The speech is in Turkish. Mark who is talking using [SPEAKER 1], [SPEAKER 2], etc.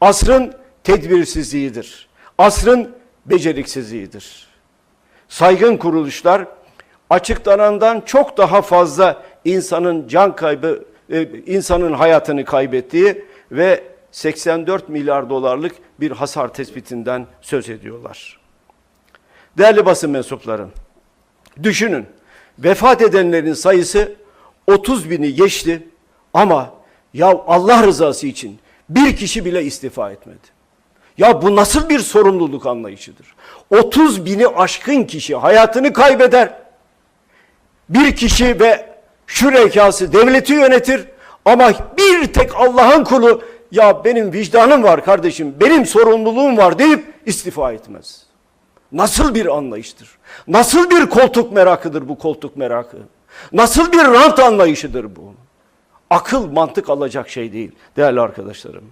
[SPEAKER 1] asrın tedbirsizliğidir. Asrın beceriksizliğidir. Saygın kuruluşlar açıklanandan çok daha fazla insanın can kaybı, e, insanın hayatını kaybettiği ve 84 milyar dolarlık bir hasar tespitinden söz ediyorlar. Değerli basın mensupları, düşünün vefat edenlerin sayısı 30 bini geçti ama ya Allah rızası için bir kişi bile istifa etmedi. Ya bu nasıl bir sorumluluk anlayışıdır? 30 bini aşkın kişi hayatını kaybeder. Bir kişi ve şürekası devleti yönetir ama bir tek Allah'ın kulu ya benim vicdanım var kardeşim, benim sorumluluğum var deyip istifa etmez. Nasıl bir anlayıştır? Nasıl bir koltuk merakıdır bu koltuk merakı? Nasıl bir rant anlayışıdır bu? Akıl mantık alacak şey değil değerli arkadaşlarım.